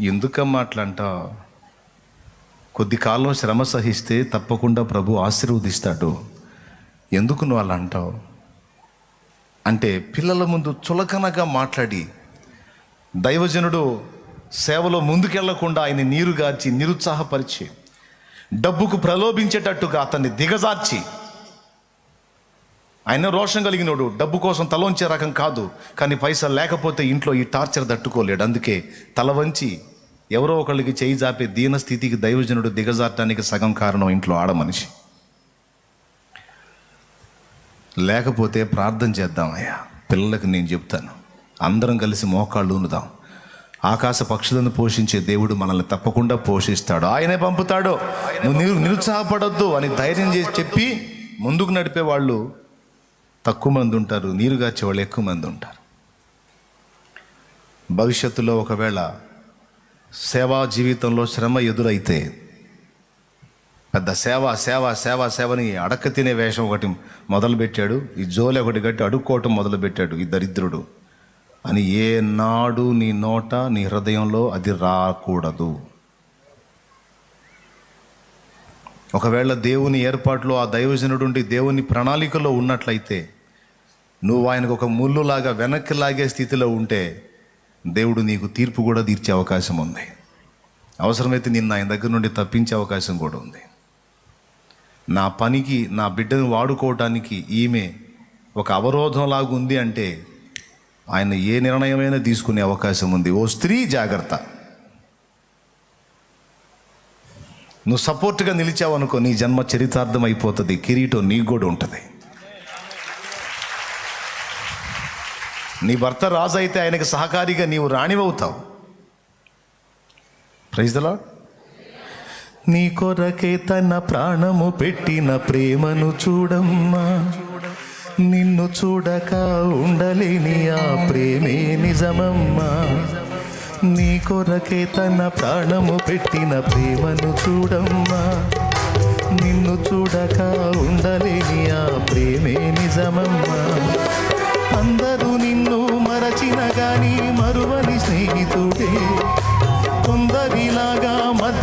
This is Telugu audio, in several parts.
ఎందుకమ్మా అట్లా అంటావు కొద్ది కాలం శ్రమ సహిస్తే తప్పకుండా ప్రభు ఆశీర్వదిస్తాడు. ఎందుకు నువ్వు అలా అంటావు? అంటే పిల్లల ముందు చులకనగా మాట్లాడి దైవజనుడు సేవలో ముందుకెళ్ళకుండా ఆయన నీరుగార్చి నిరుత్సాహపరిచి డబ్బుకు ప్రలోభించేటట్టుగా అతన్ని దిగజార్చి ఆయన రోషం కలిగినోడు. డబ్బు కోసం తలోంచే రకం కాదు. కానీ పైసలు లేకపోతే ఇంట్లో ఈ టార్చర్ తట్టుకోలేడు. అందుకే తల వంచి ఎవరో ఒకళ్ళకి చేయి జాపే దీన స్థితికి దైవజనుడు దిగజారటానికి సగం కారణం ఇంట్లో ఆడ మనిషి. లేకపోతే ప్రార్థన చేద్దాం అయ్యా పిల్లలకు నేను చెప్తాను. అందరం కలిసి మోకాళ్ళు ఉనుదాం ఆకాశ పక్షులను పోషించే దేవుడు మనల్ని తప్పకుండా పోషిస్తాడు. ఆయనే పంపుతాడు. నువ్వు నిరు నిరుత్సాహపడొద్దు అని ధైర్యం చేసి చెప్పి ముందుకు నడిపే వాళ్ళు తక్కువ మంది ఉంటారు నీరుగార్చే వాళ్ళు ఎక్కువ మంది ఉంటారు. భవిష్యత్తులో ఒకవేళ సేవా జీవితంలో శ్రమ ఎదురైతే పెద్ద సేవ సేవ సేవ సేవని అడక్క తినే వేషం ఒకటి మొదలుపెట్టాడు ఈ జోలి ఒకటి కట్టి అడుక్కోవటం మొదలుపెట్టాడు ఈ దరిద్రుడు. అని ఏ నాడు నీ నోట నీ హృదయంలో అది రాకూడదు. ఒకవేళ దేవుని ఏర్పాట్లో ఆ దైవజనుడుండి దేవుని ప్రణాళికలో ఉన్నట్లయితే నువ్వు ఆయనకు ఒక ముళ్ళులాగా వెనక్కి లాగే స్థితిలో ఉంటే దేవుడు నీకు తీర్పు కూడా తీర్చే అవకాశం ఉంది. అవసరమైతే నిన్ను ఆయన దగ్గర నుండి తప్పించే అవకాశం కూడా ఉంది. నా పనికి నా బిడ్డను వాడుకోవటానికి ఈమె ఒక అవరోధంలాగా ఉంది అంటే ఆయన ఏ నిర్ణయమైనా తీసుకునే అవకాశం ఉంది. ఓ స్త్రీ జాగ్రత్త. నువ్వు సపోర్ట్గా నిలిచావనుకో నీ జన్మ చరితార్థం అయిపోతుంది కిరీటం నీకు కూడా ఉంటుంది. నీ భర్త రాజు అయితే ఆయనకు సహకారిగా నీవు రాణివవుతావు. ప్రైజ్ దలా నీ కొరకే తన ప్రాణము పెట్టిన ప్రేమను చూడమ్మా. నిన్ను చూడక ఉండలేని ఆ ప్రేమే నిజమమ్మా. నీ కొరకే తన ప్రాణము పెట్టిన ప్రేమను చూడమ్మా. నిన్ను చూడక ఉండలేని ఆ ప్రేమే నిజమమ్మా. మరచిన గాని మరువని స్నేహితుడే కొందరిలాగా మద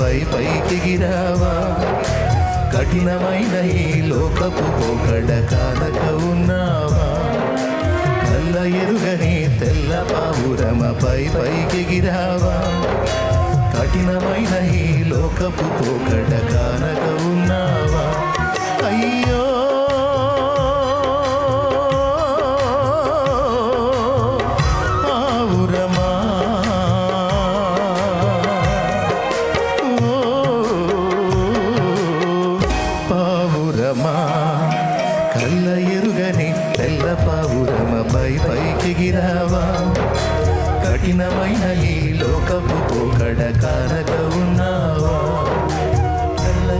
పై పైకి గిరావా? కఠినమైన ఈ లోకపు పోకడ కానక ఉన్నావా? కళ్ళ ఎరుగని తెల్ల పావురమపై పైకి గిరావా? కఠినమైన ఈ లోకపు పోకడ కానక ఉన్నావా?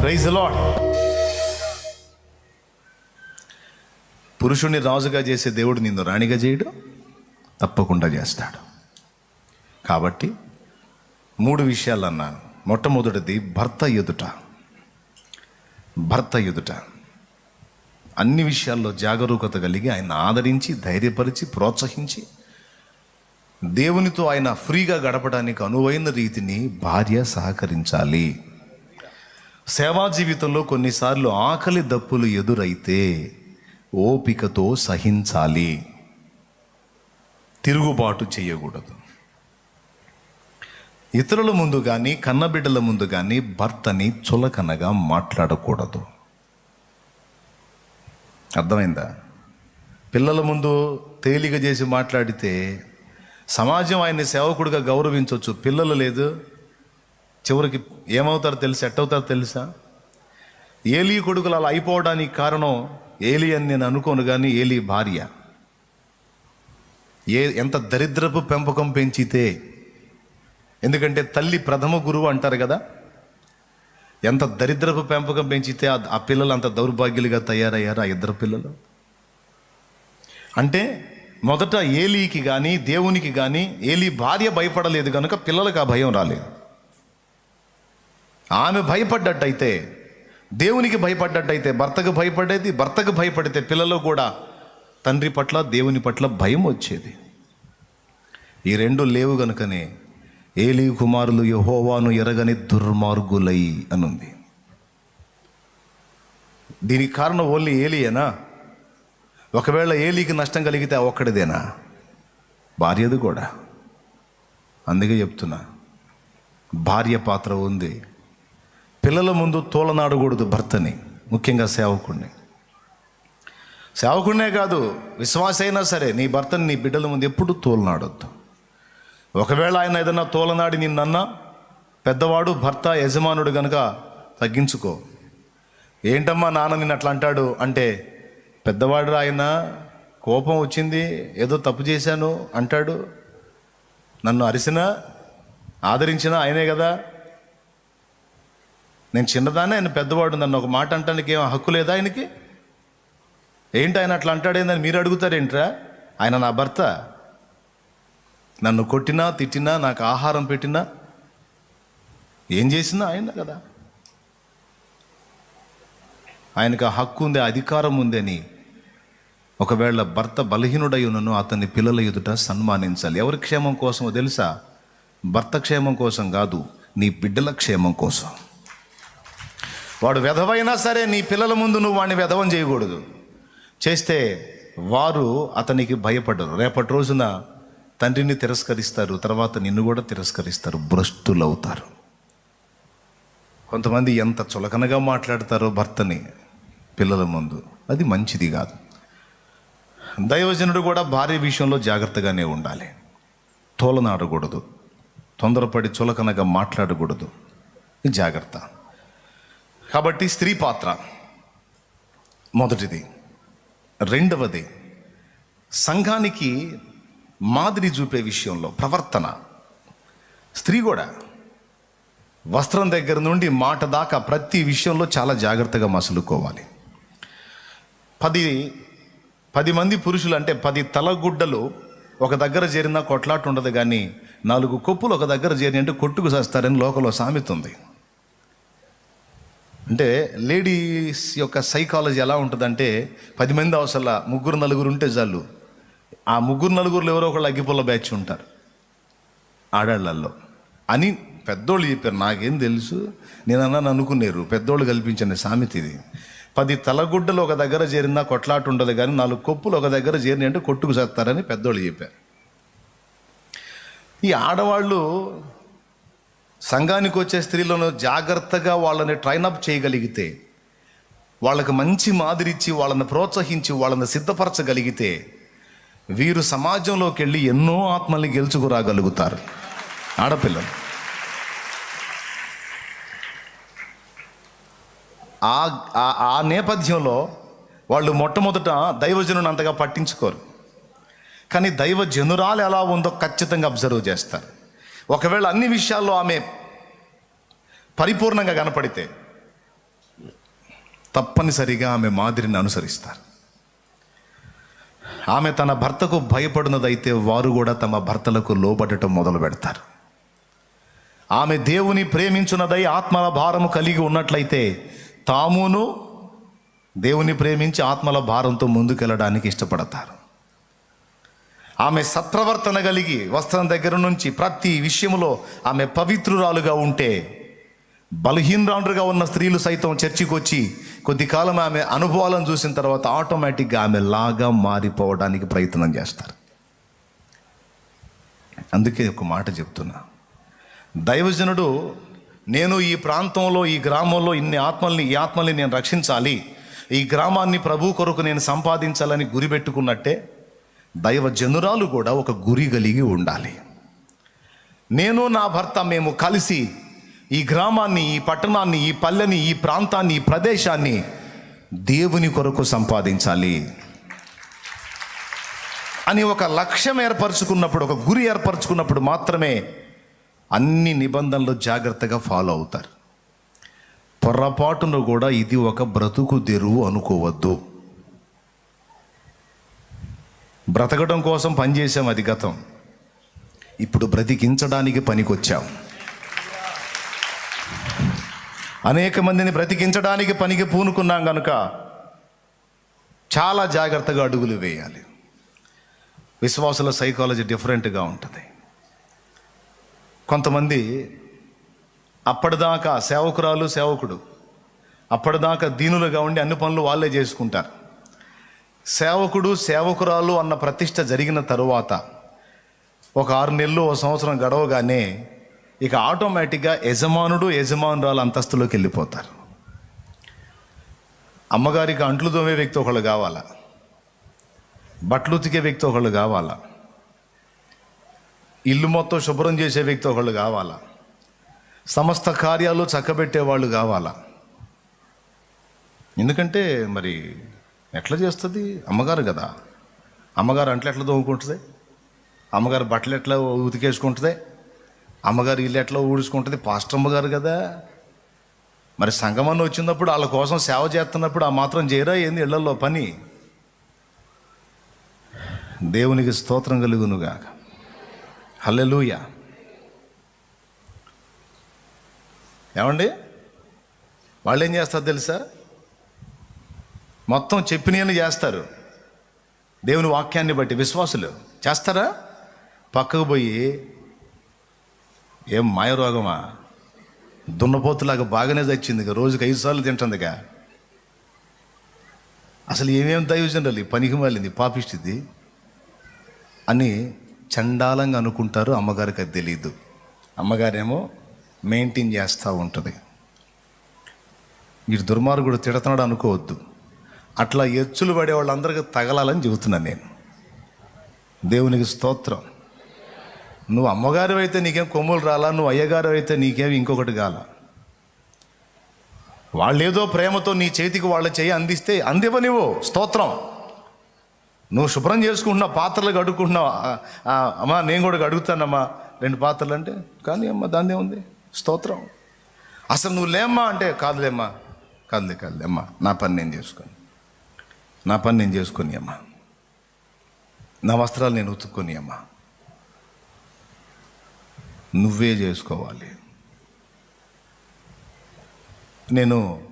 ప్రైజ్ లాడ్ పురుషుణ్ణి రాజుగా చేసే దేవుడు నిన్ను రాణిగా చేయడు? తప్పకుండా చేస్తాడు. కాబట్టి మూడు విషయాలు అన్నాను. మొట్టమొదటిది భర్త ఎదుట. భర్త ఎదుట. అన్ని విషయాల్లో జాగరూకత కలిగి ఆయన ఆదరించి ధైర్యపరిచి ప్రోత్సహించి దేవునితో ఆయన ఫ్రీగా గడపడానికి అనువైన రీతిని భార్య సహకరించాలి. సేవా జీవితంలో కొన్నిసార్లు ఆకలి దప్పులు ఎదురైతే ఓపికతో సహించాలి. తిరుగుబాటు చేయకూడదు. ఇతరుల ముందు కానీ కన్నబిడ్డల ముందు కానీ భర్తని చులకనగా మాట్లాడకూడదు. అర్థమైందా? పిల్లల ముందు తేలిక చేసి మాట్లాడితే సమాజం ఆయన్ని సేవకుడిగా గౌరవించవచ్చు పిల్లలు లేదు. చివరికి ఏమవుతారో తెలుసా ఎట్టవుతారో తెలుసా? ఏలీ కొడుకులు అలా అయిపోవడానికి కారణం ఏలి అని నేను అనుకోను కానీ ఏలి భార్య. ఏ ఎంత దరిద్రపు పెంపకం పెంచితే. ఎందుకంటే తల్లి ప్రథమ గురువు అంటారు కదా? ఎంత దరిద్రపు పెంపకం పెంచితే ఆ- ఆ పిల్లలు అంత దౌర్భాగ్యులుగా తయారయ్యారు ఆ ఇద్దరు పిల్లలు? అంటే మొదట ఏలీకి కానీ దేవునికి కానీ ఏలీ భార్య భయపడలేదు కనుక పిల్లలకు ఆ భయం రాలేదు. ఆమె భయపడ్డట్టయితే దేవునికి భయపడ్డట్టయితే భర్తకు భయపడేది భర్తకు భయపడితే పిల్లలు కూడా తండ్రి పట్ల దేవుని పట్ల భయం వచ్చేది. ఈ రెండు లేవు గనుకనే ఏలీ కుమారులు యహోవాను ఎరగని దుర్మార్గులై అనుంది. దీనికి కారణం ఓన్లీ ఏలియేనా? ఒకవేళ ఏలీకి నష్టం కలిగితే ఒక్కడిదేనా? భార్యది కూడా. అందుకే చెప్తున్నా భార్య పాత్ర ఉంది. పిల్లల ముందు తోలనాడకూడదు భర్తని ముఖ్యంగా సేవకుడిని సేవకుడినే కాదు విశ్వాసైనా సరే నీ భర్తని నీ బిడ్డల ముందు ఎప్పుడు తోలనాడొద్దు. ఒకవేళ ఆయన ఏదైనా తోలనాడి నిన్నన్నా పెద్దవాడు భర్త యజమానుడు కనుక తగ్గించుకో. ఏంటమ్మా నాన్న నిన్ను అట్లా అంటాడు? అంటే పెద్దవాడు ఆయన కోపం వచ్చింది ఏదో తప్పు చేశాను అంటాడు. నన్ను అరిసినా ఆదరించినా ఆయనే కదా నేను చిన్నదాన్ని ఆయన పెద్దవాడు నన్ను ఒక మాట అంటానికి ఏం హక్కు లేదా ఆయనకి? ఏంటి ఆయన అట్లా అంటాడేందని మీరు అడుగుతారేంట్రా? ఆయన నా భర్త. నన్ను కొట్టినా తిట్టినా నాకు ఆహారం పెట్టినా ఏం చేసినా ఆయన కదా. ఆయనకు ఆ హక్కు ఉంది అధికారం ఉందని ఒకవేళ భర్త బలహీనుడై ఉన్నను అతన్ని పిల్లల ఎదుట సన్మానించాలి. ఎవరి క్షేమం కోసమో తెలుసా? భర్త క్షేమం కోసం కాదు నీ బిడ్డల క్షేమం కోసం. వాడు వెధవైనా సరే నీ పిల్లల ముందు నువ్వు వాడిని వెధవం చేయకూడదు. చేస్తే వారు అతనికి భయపడరు. రేపటి రోజున తండ్రిని తిరస్కరిస్తారు తర్వాత నిన్ను కూడా తిరస్కరిస్తారు భ్రష్టులవుతారు. కొంతమంది ఎంత చులకనగా మాట్లాడతారో భర్తని పిల్లల ముందు. అది మంచిది కాదు. దైవజనుడు కూడా భార్య విషయంలో జాగ్రత్తగానే ఉండాలి. తోలనాడకూడదు. తొందరపడి చులకనగా మాట్లాడకూడదు. జాగ్రత్త. కాబట్టి స్త్రీ పాత్ర. మొదటిది. రెండవది సంఘానికి మాదిరి చూపే విషయంలో ప్రవర్తన. స్త్రీ కూడా వస్త్రం దగ్గర నుండి మాట దాకా ప్రతి విషయంలో చాలా జాగ్రత్తగా మసులుకోవాలి. పది పది మంది పురుషులు అంటే పది తలగుడ్డలు ఒక దగ్గర చేరిన కొట్లాట ఉండదు కానీ నాలుగు కొప్పులు ఒక దగ్గర చేరి అంటే కొట్టుకు చేస్తారని లోకంలో సామెత ఉంది. అంటే లేడీస్ యొక్క సైకాలజీ ఎలా ఉంటుందంటే పది మంది అవసరం ముగ్గురు నలుగురు ఉంటే చాలు. ఆ ముగ్గురు నలుగురులో ఎవరో ఒకళ్ళు అగ్గిపుల్ల బ్యాచ్ ఉంటారు ఆడాళ్ళల్లో. అని పెద్దోళ్ళు చెప్పారు నాకేం తెలుసు. నేను అన్నాను అనుకున్నారు పెద్దోళ్ళు కల్పించిన సామెత ఇది. పది తలగుడ్డలు ఒక దగ్గర చేరిందా కొట్లాట ఉండదు కానీ నాలుగు కొప్పులు ఒక దగ్గర చేరినాయి అంటే కొట్టుకు చేస్తారని పెద్దోళ్ళు చెప్పారు. ఈ ఆడవాళ్ళు సంఘానికి వచ్చే స్త్రీలను జాగ్రత్తగా వాళ్ళని ట్రైనప్ చేయగలిగితే వాళ్ళకి మంచి మాదిరిచ్చి వాళ్ళని ప్రోత్సహించి వాళ్ళని సిద్ధపరచగలిగితే వీరు సమాజంలోకి వెళ్ళి ఎన్నో ఆత్మల్ని గెలుచుకురాగలుగుతారు. ఆడపిల్లలు. ఆ ఆ- నేపథ్యంలో వాళ్ళు మొట్టమొదట దైవజనుని అంతగా పట్టించుకోరు. కానీ దైవజనురాలు ఎలా ఉందో ఖచ్చితంగా అబ్జర్వ్ చేస్తారు. ఒకవేళ అన్ని విషయాల్లో ఆమె పరిపూర్ణంగా కనపడితే తప్పనిసరిగా ఆమె మాదిరిని అనుసరిస్తారు. ఆమె తన భర్తకు భయపడినదైతే వారు కూడా తమ భర్తలకు లోబడటం మొదలు పెడతారు. ఆమె దేవుని ప్రేమించున్నదై ఆత్మల భారము కలిగి ఉన్నట్లయితే తామును దేవుని ప్రేమించి ఆత్మల భారంతో ముందుకెళ్ళడానికి ఇష్టపడతారు. ఆమె సత్ప్రవర్తన కలిగి వస్త్రం దగ్గర నుంచి ప్రతి విషయంలో ఆమె పవిత్రురాలుగా ఉంటే బలహీనరాండ్రుగా ఉన్న స్త్రీలు సైతం చర్చికి వచ్చి కొద్ది కాలం ఆమె అనుభవాలను చూసిన తర్వాత ఆటోమేటిక్గా ఆమె లాగా మారిపోవడానికి ప్రయత్నం చేస్తారు. అందుకే ఒక మాట చెప్తున్నా. దైవజనుడు నేను ఈ ప్రాంతంలో ఈ గ్రామంలో ఇన్ని ఆత్మల్ని ఈ ఆత్మల్ని నేను రక్షించాలి ఈ గ్రామాన్ని ప్రభు కొరకు నేను సంపాదించాలని గురిపెట్టుకున్నట్టే దైవ జనురాలు కూడా ఒక గురి కలిగి ఉండాలి. నేను నా భర్త మేము కలిసి ఈ గ్రామాన్ని ఈ పట్టణాన్ని ఈ పల్లెని ఈ ప్రాంతాన్ని ఈ ప్రదేశాన్ని దేవుని కొరకు సంపాదించాలి. అని ఒక లక్ష్యం ఏర్పరచుకున్నప్పుడు ఒక గురి ఏర్పరచుకున్నప్పుడు మాత్రమే అన్ని నిబంధనలు జాగ్రత్తగా ఫాలో అవుతారు. పొరపాటును కూడా ఇది ఒక బ్రతుకు తెరువు అనుకోవద్దు. బ్రతకడం కోసం పనిచేసాం అది గతం. ఇప్పుడు బ్రతికించడానికి పనికొచ్చాం. అనేక మందిని బ్రతికించడానికి పనికి పూనుకున్నాం కనుక చాలా జాగ్రత్తగా అడుగులు వేయాలి. విశ్వాసుల సైకాలజీ డిఫరెంట్గా ఉంటుంది. కొంతమంది అప్పటిదాకా సేవకురాలు సేవకుడు అప్పటిదాకా దీనులుగా ఉండి అన్ని పనులు వాళ్ళే చేసుకుంటారు. సేవకుడు సేవకురాలు అన్న ప్రతిష్ట జరిగిన తరువాత ఒక ఆరు నెలలు ఒక సంవత్సరం గడవగానే ఇక ఆటోమేటిక్గా యజమానుడు యజమానురాలు అంతస్తులోకి వెళ్ళిపోతారు. అమ్మగారికి అంట్లు తోమే వ్యక్తి ఒకళ్ళు కావాలా బట్టలు ఉతికే వ్యక్తి ఒకళ్ళు కావాలా ఇల్లు మొత్తం శుభ్రం చేసే వ్యక్తి ఒకళ్ళు కావాలా సమస్త కార్యాలు చక్కబెట్టే వాళ్ళు కావాలా. ఎందుకంటే మరి ఎట్లా చేస్తుంది? అమ్మగారు కదా. అమ్మగారు అంట్లు ఎట్లా తోముకుంటుంది? అమ్మగారు బట్టలు ఎట్లా ఉతికేసుకుంటుంది? అమ్మగారు ఇల్లు ఎట్లా ఊడుచుకుంటుంది? పాస్టర్ అమ్మగారు కదా. మరి సంగమన్న వచ్చినప్పుడు వాళ్ళ కోసం సేవ చేస్తున్నప్పుడు ఆ మాత్రం చేయరా ఏంది ఇళ్ళలో పని? దేవునికి స్తోత్రం కలుగునుగాక. హల్లెలూయ. ఏమండి? వాళ్ళు ఏం చేస్తారు తెలుసా? మొత్తం చెప్పినని చేస్తారు. దేవుని వాక్యాన్ని బట్టి విశ్వాసులు చేస్తారా? పక్కకు పోయి ఏం మాయరోగమా దున్నపోతులాగా బాగానే చచ్చింది రోజుకి ఐదు సార్లు తింటుందిగా అసలు ఏమేమి దైవజనులు పనికి మాలింది పాపిస్తుంది అని చండాలంగా అనుకుంటారు అమ్మగారికి అది తెలియదు అమ్మగారేమో మెయింటైన్ చేస్తూ ఉంటుంది. వీడు దుర్మార్గుడు తిడుతున్నాడు అనుకోవద్దు. అట్లా ఎచ్చులు పడే వాళ్ళందరికీ తగలాలని చెబుతున్నాను నేను. దేవునికి స్తోత్రం. నువ్వు అమ్మగారు అయితే నీకేం కొమ్ములు రాలా నువ్వు అయ్యగారు అయితే నీకేం ఇంకొకటి కాల. వాళ్ళేదో ప్రేమతో నీ చేతికి వాళ్ళ చేయి అందిస్తే అందివనివ్వు స్తోత్రం. నువ్వు శుభ్రం చేసుకుంటున్నావు పాత్రలు కడుక్కుంటున్నావు అమ్మా నేను కూడా అడుగుతానమ్మా రెండు పాత్రలు అంటే కానీ అమ్మ దాన్నే ఉంది స్తోత్రం. అసలు నువ్వు లేమ్మా అంటే కాదులేమ్మా కాదులే కాదులేమ్మా నా పని నేను చేసుకోను. నా పని నేను చేసుకొని అమ్మా. నా వస్త్రాలు నేను ఉతుక్కొని అమ్మా. నువ్వే చేసుకోవాలి. నేను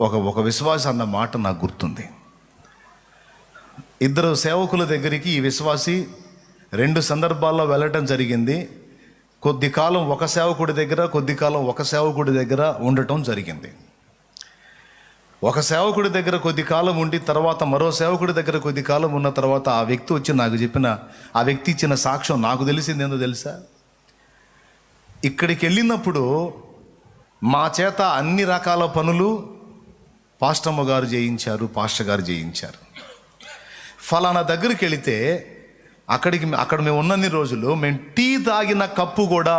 ఒక ఒక విశ్వాస అన్న మాట నాకు గుర్తుంది. ఇద్దరు సేవకుల దగ్గరికి ఈ విశ్వాసి రెండు సందర్భాల్లో వెళ్ళటం జరిగింది. కొద్ది కాలం ఒక సేవకుడి దగ్గర కొద్ది కాలం ఒక సేవకుడి దగ్గర ఉండటం జరిగింది. ఒక సేవకుడి దగ్గర కొద్ది కాలం ఉండి తర్వాత మరో సేవకుడి దగ్గర కొద్ది కాలం ఉన్న తర్వాత ఆ వ్యక్తి వచ్చి నాకు చెప్పిన ఆ వ్యక్తి ఇచ్చిన సాక్ష్యం నాకు తెలిసింది ఏందో తెలుసా? ఇక్కడికి వెళ్ళినప్పుడు మా చేత అన్ని రకాల పనులు పాస్టమ్మ గారు చేయించారు పాస్టర్ గారు చేయించారు. ఫలానా దగ్గరికి వెళితే అక్కడికి అక్కడ మేము ఉన్నన్ని రోజులు మేము టీ తాగిన కప్పు కూడా